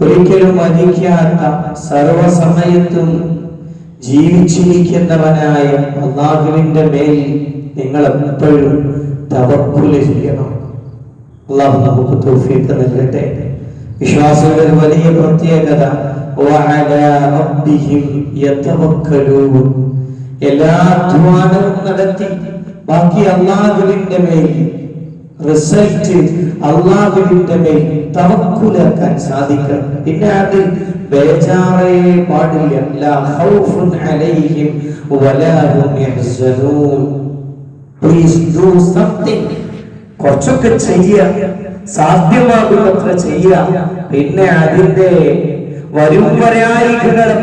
ഒരിക്കലും മരിക്കാത്ത സർവസമയത്തും ജീവിച്ചിരിക്കുന്നവനായ അള്ളാഹുവിന്റെ മേൽ നിങ്ങൾ എപ്പോഴും തവക്കുൽ ചെയ്യണം. അള്ളാഹു നമുക്ക് തൗഫീഖ് നൽകട്ടെ. വിശ്വാസികളുടെ ഒരു വലിയ പ്രത്യേകത എല്ലാ നടത്തി ബാക്കി അള്ളാഹുവിന്റെ മേൽ റിസൾട്ട് അള്ളാഹുവിന്റെ തന്നെ തവക്കുലാക്കാൻ സാധിക്കണം. പിന്നെ അതിൽ ബേജാറേ പാടില്ല. പ്ലീസ് ഡു സംതിങ് കുറച്ചൊക്കെ ചെയ്യുക സാധ്യമാകുന്നത്ര ചെയ്യുക പിന്നെ അതിന്റെ വരും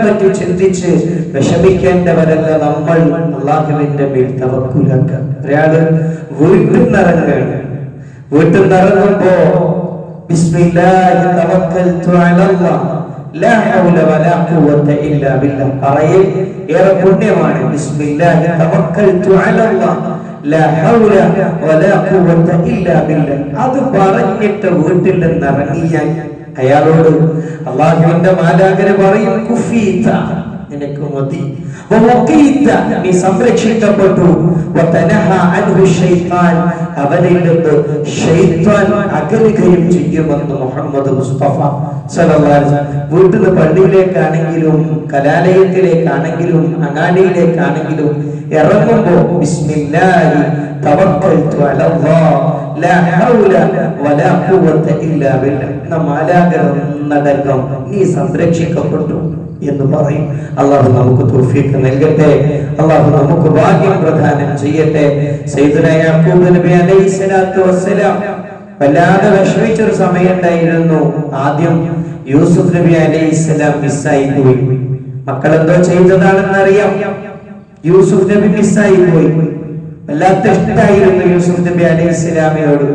പറ്റി ചിന്തിച്ച് വിഷമിക്കേണ്ടവരല്ല നമ്മൾ. അള്ളാഹുവിന്റെ മേൽ തവക്കുലാക്കുക ഒരാൾ വീട്ടിൽ നിറങ്ങുകയാണ്. വീട്ടിൽ നിറങ്ങുമ്പോ ഏറെ അത് പറഞ്ഞിട്ട് വീട്ടിൽ നിന്ന് അയാളോട് അള്ളാഹുവിന്റെ മാലാകര പറയും നിനക്ക് മതി. നീ സംരക്ഷിക്കപ്പെട്ടു അവനിൽ നിന്ന് ശൈത്താൻ അകലുകയും ചെയ്യുമെന്ന് മുഹമ്മദ് മുസ്തഫ വീട്ടിൽ പള്ളിയിലേക്കാണെങ്കിലും കലാലയത്തിലേക്കാണെങ്കിലും അങ്ങാടിയിലേക്കാണെങ്കിലും ഇറങ്ങുമ്പോ ബിസ്മില്ലാഹി തവക്കൽതു അലല്ലാഹ് ലാ ഹൗല വലാ ഖുവത ഇല്ലാ ബില്ലാഹ്. എന്ന മാലാകരന്നടക്കം നീ സംരക്ഷിക്കപ്പെട്ടു എന്ന് പറയും. അള്ളാഹു നമുക്ക് തൗഫീഖ് നൽകട്ടെ. അള്ളാഹു നമുക്ക് ഭാഗ്യം പ്രദാനം ചെയ്യട്ടെ. നബി അലൈഹി സ്വലാത്തു വസ്സലാം വല്ലാതെ വിഷമിച്ച ഒരു സമയമുണ്ടായിരുന്നു. ആദ്യം യൂസുഫ് നബി അലൈഹി സ്വലാം മിസ്സായി പോയി. മക്കൾ എന്തോ ചെയ്തതാണെന്ന് അറിയാം യൂസുഫ് നബി മിസ്സായി പോയി. വല്ലാത്ത ഇഷ്ടായിരുന്നു യൂസുഫ് നബി അലൈഹി സ്വലാമിനോട്.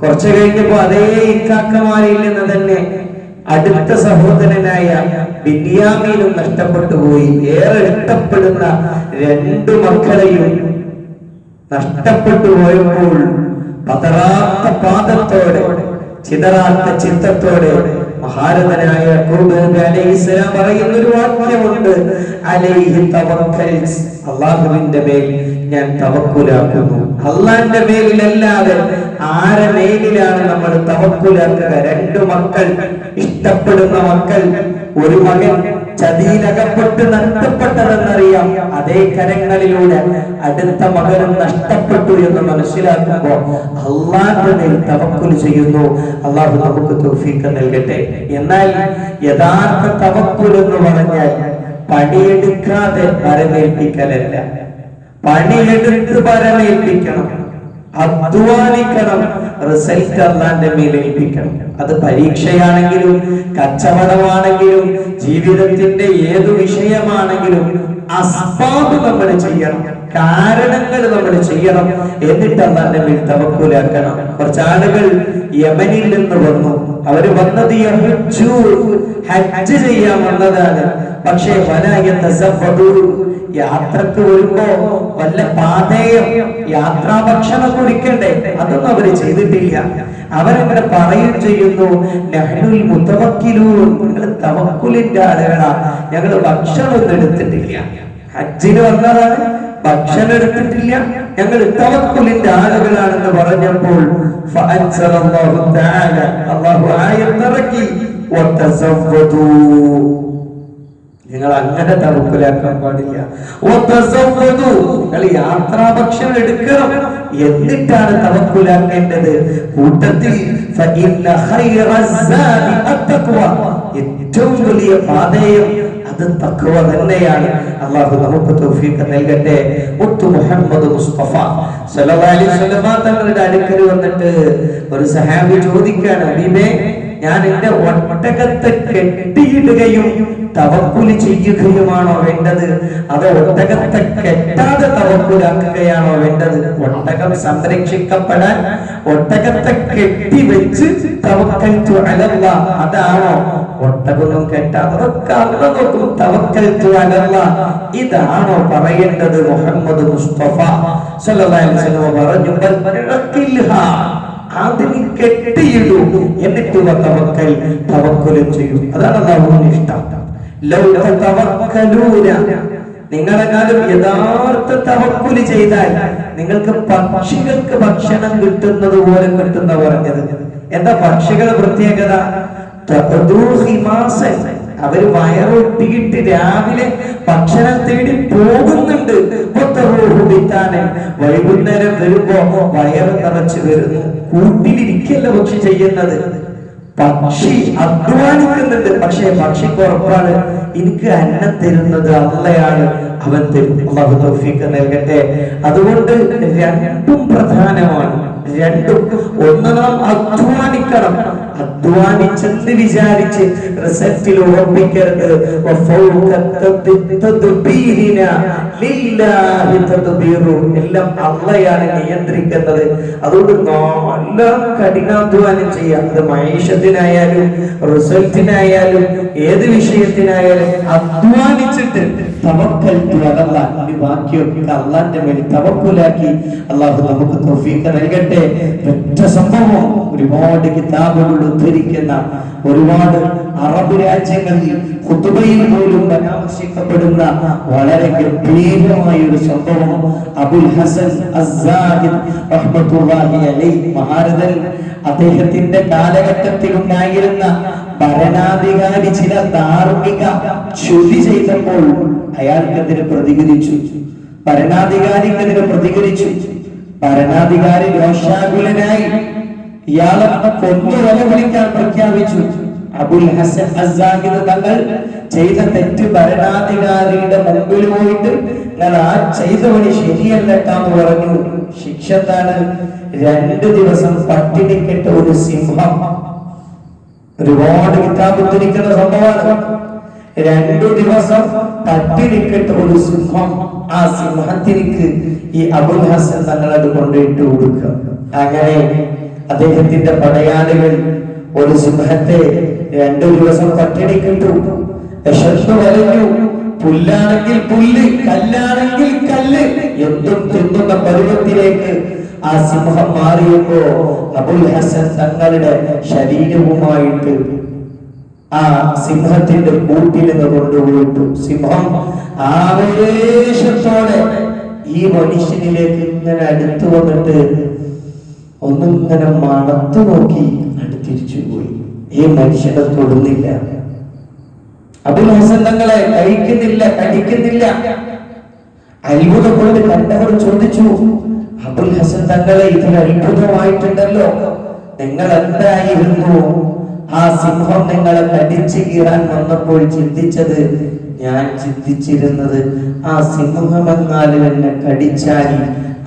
കുറച്ചു കഴിഞ്ഞപ്പോ അതേ ഇക്കാക്കമാരിൽ നിന്ന് തന്നെ അടുത്ത സഹോദരനായ ബിന്യാമീനും നഷ്ടപ്പെട്ടു പോയി ഏറെ ഇഷ്ടപ്പെടുന്ന രണ്ടു മക്കളെയും നഷ്ടപ്പെട്ടു പോയപ്പോൾ പതറാത്ത പാദത്തോടെ ചിതറാത്ത ചിത്തത്തോടെ മഹാരഥനായ ഇസ്ലാം പറയുന്ന ഒരു വാക്യമുണ്ട്. അലൈഹി അള്ളാഹുവിന്റെ മേൽ ഞാൻ തവക്കുലാക്കുന്നു. അള്ളാന്റെ മേലിലല്ലാതെ ആരെ മേലിലാണ് നമ്മൾ തവക്കുലാക്കുക രണ്ടു മക്കൾ ഇഷ്ടപ്പെടുന്ന മക്കൾ ഒരു മകൻ ചതിയിലകപ്പെട്ട് നഷ്ടപ്പെട്ടതെന്നറിയാം. അതേ കരങ്ങളിലൂടെ അടുത്ത മകനും നഷ്ടപ്പെട്ടു എന്ന് മനസ്സിലാക്കുമ്പോ അള്ളാന്റെ ചെയ്യുന്നു. അള്ളാഹു നമുക്ക് തൗഫീഖ് നൽകട്ടെ. എന്നാൽ യഥാർത്ഥ തവക്കുൽ എന്ന് പറഞ്ഞാൽ പണിയെടുക്കാതെ വരവേൽപ്പിക്കലല്ല പണിയെടുത്ത് വരവേൽപ്പിക്കണം അധ്വാനിക്കണം റിസൾട്ട് അള്ളാന്റെ മേൽ ഏൽപ്പിക്കണം. അത് പരീക്ഷയാണെങ്കിലും കച്ചവടമാണെങ്കിലും ജീവിതത്തിന്റെ ഏതു വിഷയമാണെങ്കിലും അസ്ബാബ് നമ്മൾ ചെയ്യണം. കാരണങ്ങൾ നമ്മൾ ചെയ്യണം. എന്നിട്ട് അള്ളാന്റെ മേൽ തവക്കൂലാക്കണം. കുറച്ച് ആളുകൾ യമനിൽ നിന്ന് വന്നു. അവർ വന്നത് ഹജ്ജ് ചെയ്യാൻ വന്നതാണ്. പക്ഷേ വല എന്ന യാത്രയ്ക്ക് വരുമ്പോ വല്ല പാതയം യാത്രാ ഭക്ഷണം കുടിക്കണ്ടേ അതൊന്നും അവർ ചെയ്തിട്ടില്ല. അവരങ്ങനെ പറയും ചെയ്യുന്നു നിങ്ങൾ തവക്കുലിന്റെ ആളുകളാ. ഞങ്ങൾ ഭക്ഷണം എടുത്തിട്ടില്ല. ഹജ്ജിന് വന്നതാണ് ഭക്ഷണം എടുത്തിട്ടില്ല. ഞങ്ങൾ തവക്കുലിന്റെ ആളുകളാണെന്ന് പറഞ്ഞപ്പോൾ അള്ളാഹു ആയത്തിറക്കി നിങ്ങൾ അങ്ങനെ തണുപ്പിലാക്കാൻ പാടില്ല. നിങ്ങൾ യാത്രാ ഭക്ഷണം എടുക്കണം. എന്നിട്ടാണ് തവക്കുലാക്കേണ്ടത് കൂട്ടത്തിൽ. ഏറ്റവും വലിയ പാതയം അത് തഖ്വ തന്നെയാണ്. അള്ളാഹു നമുക്ക് തൗഫീഖ് നൽകട്ടെ. മുത്തു മുഹമ്മദ് മുസ്തഫ. സല്ലല്ലാഹു അലൈഹി വസല്ലം തങ്ങളുടെ അടുക്കൽ വന്നിട്ട് ഒരു സഹാബി ചോദിക്കാണ് ഹബീബേ ഞാൻ എന്റെ ഒട്ടകത്തെ കെട്ടിയിടുകയും തവക്കുലി ചെയ്യുകയുമാണോ വേണ്ടത്? അത് ഒട്ടകത്തെ കെട്ടാതെ തവക്കുലാക്കുകയാണോ വേണ്ടത്? ഒട്ടകം സംരക്ഷിക്കപ്പെടാൻ ഒട്ടകത്തെ കെട്ടി വെച്ച് തവക്കൽ അലല്ല അതാണോ? ഒട്ടകൊന്നും കെട്ടാതെ നോക്കും തവക്കൽ അലല്ല ഇതാണോ പറയേണ്ടത് മുഹമ്മദ് മുസ്തഫ? സല്ലല്ലാഹു അലൈഹി വസല്ലം പറഞ്ഞു. അതിന് കെട്ടിയിടൂ. എന്നിട്ട് തവക്കൽ തവക്കുലം ചെയ്യൂ. അതാണ് അള്ളാഹുവിന് ഇഷ്ടം നിങ്ങളെങ്ങാനും യഥാർത്ഥ തവക്കുലി ചെയ്താൽ നിങ്ങൾക്ക് പക്ഷികൾക്ക് ഭക്ഷണം കിട്ടുന്നത് പോലെ കിട്ടുന്ന പറഞ്ഞത്. എന്താ പക്ഷികളുടെ പ്രത്യേകത? അവർ വയറൊട്ടിയിട്ട് രാവിലെ ഭക്ഷണം തേടി പോകുന്നുണ്ട്. വൈകുന്നേരം വരുമ്പോ വയറ് നിറച്ച് വരുന്നു. കൂട്ടിലിരിക്കല്ല പക്ഷി ചെയ്യുന്നത്? പക്ഷി അധ്വാനിക്കുന്നുണ്ട്. പക്ഷേ പക്ഷിക്ക് ഉറപ്പാണ് എനിക്ക് അന്നം തരുന്നത് അള്ളയാണ്. അവൻ തരും. നൽകട്ടെ. അതുകൊണ്ട് രണ്ടും പ്രധാനമാണ്. രണ്ടും ഒന്ന് അധ്വാനിക്കണം. അധ്വാനിച്ചെന്ന് വിചാരിച്ച് റിസൾട്ടിൽ ഉറപ്പിക്കരുത്. എല്ലാം അള്ളയാണ് നിയന്ത്രിക്കുന്നത്. അതുകൊണ്ട് നല്ല കഠിനാധ്വാനം ചെയ്യാം. അത് മൈഷത്തിനായാലും റിസൾട്ടിനായാലും ഏത് വിഷയത്തിനായാലും അധ്വാനിച്ചിട്ട് തവക്കൽ വാക്യമൊക്കെ അള്ളാന്റെ മേൽ തവക്കുലാക്കി അള്ളാഹു നമുക്ക് നൽകട്ടെ. ഒറ്റ സംഭവം ഒരുപാട് കിതാബുകൾ ഉദ്ധരിക്കുന്ന ഒരുപാട് അറബ് രാജ്യങ്ങളിൽ കുത്തുബയിൽ പോലും പരാമർശിക്കപ്പെടുന്ന വളരെ ഗംഭീരമായ ഒരു സംഭവം അബുൽ ഹസൻ മഹാരഥൻ അദ്ദേഹത്തിന്റെ കാലഘട്ടത്തിൽ ഉണ്ടായിരുന്ന ഭരണാധികാരി ചില ധാർമ്മിക ചുതി ചെയ്തപ്പോൾ അയാൾക്കെതിരെ പ്രതികരിച്ചു. ഭരണാധികാരിക്കെതിരെ പ്രതികരിച്ചു. ഭരണാധികാരി രോഷാകുലനായി ഇയാളെ കൊന്നു വില വിളിക്കാൻ പ്രഖ്യാപിച്ചു. അബുൽ ഹസൻ അസാഹിദ് തങ്ങൾ ചെയ്ത തെറ്റ് ഭരണാധികാരിയുടെ മുമ്പിൽ പോയിട്ട് ഞാൻ ആ ചെയ്ത വഴി ശരിയല്ലട്ടാന്ന് പറഞ്ഞു. ശിക്ഷ എന്താണ്? രണ്ട് ദിവസം പട്ടിണിക്കെട്ട ഒരു സിംഹം. ഒരുപാട് കിതാബ് ഉദ്ധരിക്കുന്ന സംഭവമാണ്. രണ്ടു ദിവസം പട്ടിണിക്കെട്ട ഒരു സിംഹം. ആ സിംഹത്തിനിക്ക് ഈ അബുൽ ഹസൻ തങ്ങളത് കൊണ്ടിട്ട് കൊടുക്കുക. അങ്ങനെ അദ്ദേഹത്തിന്റെ പടയാളികൾ ഒരു സിംഹത്തെ രണ്ടു ദിവസം പട്ടിണിക്കിട്ടു. വിശപ്പ് വലഞ്ഞു. പുല്ലാണെങ്കിൽ പുല്ല് കല്ലാണെങ്കിൽ കല്ല്. എന്തും തിന്നുന്ന പരുവത്തിലേക്ക് ആ സിംഹം മാറിയപ്പോ അബുൽ ഹസൻ തങ്ങളുടെ ശരീരവുമായിട്ട് ആ സിംഹത്തിന്റെ കൂട്ടിൽ നിന്ന് കൊണ്ടുപോയിട്ടു സിംഹം ആവേശത്തോടെ ഈ മനുഷ്യനിലേക്ക് ഇങ്ങനെ അടുത്തു വന്നിട്ട് ഒന്നിങ്ങനെ മണത്തു നോക്കി തിരിച്ചു പോയി. ഈ മനുഷ്യനെ തൊടുന്നില്ല. അബുൽ ഹസൻ തങ്ങളെ കഴിക്കുന്നില്ല കടിക്കുന്നില്ല. അത്ഭുതം കൊണ്ട് കണ്ടവർ ചോദിച്ചു അബുൽ ഹസൻ തങ്ങളെ ഇതിൽ അത്ഭുതമായിട്ടുണ്ടല്ലോ. നിങ്ങൾ എന്തായിരുന്നു? ആ സിംഹം നിങ്ങളെ കടിച്ചു കീറാൻ വന്നപ്പോൾ ചിന്തിച്ചത് ഞാൻ ചിന്തിച്ചിരുന്നത് ആ സിംഹമെന്നാലും എന്നെ കടിച്ചാൽ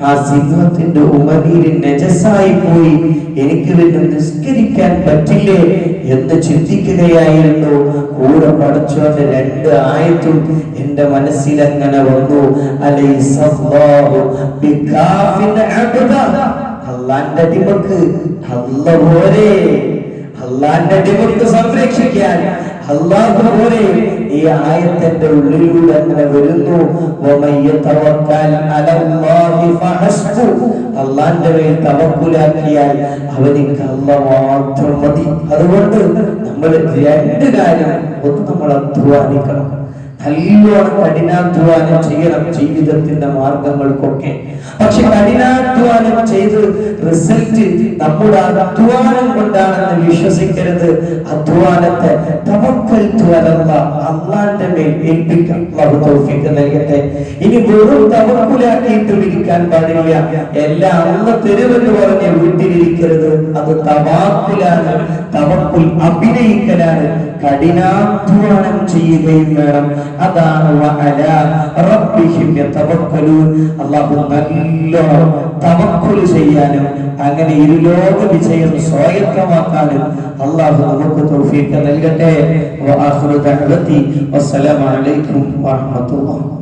ആ സിംഹത്തിന്റെ ഉമനീര് നജസായി പോയി. എനിക്ക് പിന്നെ നിസ്കരിക്കാൻ പറ്റില്ലേ എന്ന് ചിന്തിക്കുകയായിരുന്നു. കൂടെ പഠിച്ചോന്റെ രണ്ട് ആയത്തും എന്റെ മനസ്സിൽ അങ്ങനെ വന്നു അള്ളാന്റെ അടിമക്ക് അല്ല പോലെ. അള്ളാന്റെ അടിമക്ക് സംരക്ഷിക്കാൻ അള്ളാഹു ഈ ആയത്തിന്റെ ഉള്ളിലൂടെ അങ്ങനെ വരുന്നു. അള്ളാന്റെ മേൽ തവക്കുലാക്കിയാൽ അവനിക്ക് അല്ല മാത്രം മതി. അതുകൊണ്ട് നമ്മൾ രണ്ട് കാര്യം ഒന്ന് നമ്മൾ അധ്വാനിക്കണം. നല്ലോണം കഠിനാധ്വാനം ചെയ്യണം ജീവിതത്തിന്റെ മാർഗങ്ങൾക്കൊക്കെ. പക്ഷെ കഠിനാധ്വാനം ചെയ്ത് റിസൾട്ട് നമ്മുടെ അധ്വാനം കൊണ്ടാണെന്ന് വിശ്വസിക്കരുത്. അധ്വാനത്തെ തവക്കൽ ത്വരല്ല അള്ളാന്റെ മേൽ ഏൽപ്പിക്കാം. അള്ളാഹു തൗഫീഖ് നൽകട്ടെ. ഇനി വെറും തവക്കുലാക്കിയിട്ട് ഇരിക്കാൻ പാടില്ല. എല്ലാ അന്ന് തെരുവെന്ന് പറഞ്ഞ് വീട്ടിലിരിക്കരുത്. അത് തവാക്കുലാണ് തവക്കുൽ അഭിനയിക്കലാണ്. കഠിനാധ്വാനം ചെയ്യുകയും വേണം. അതാണ് അള്ളാഹു നല്ലോണം തവക്കുൽ ചെയ്യാനും അങ്ങനെ ഇരുലോക വിജയം സ്വായത്തമാക്കാനും അള്ളാഹു നമുക്ക് തൗഫീഖ് നൽകട്ടെ. വആഖിറു വാഹമത്തുള്ള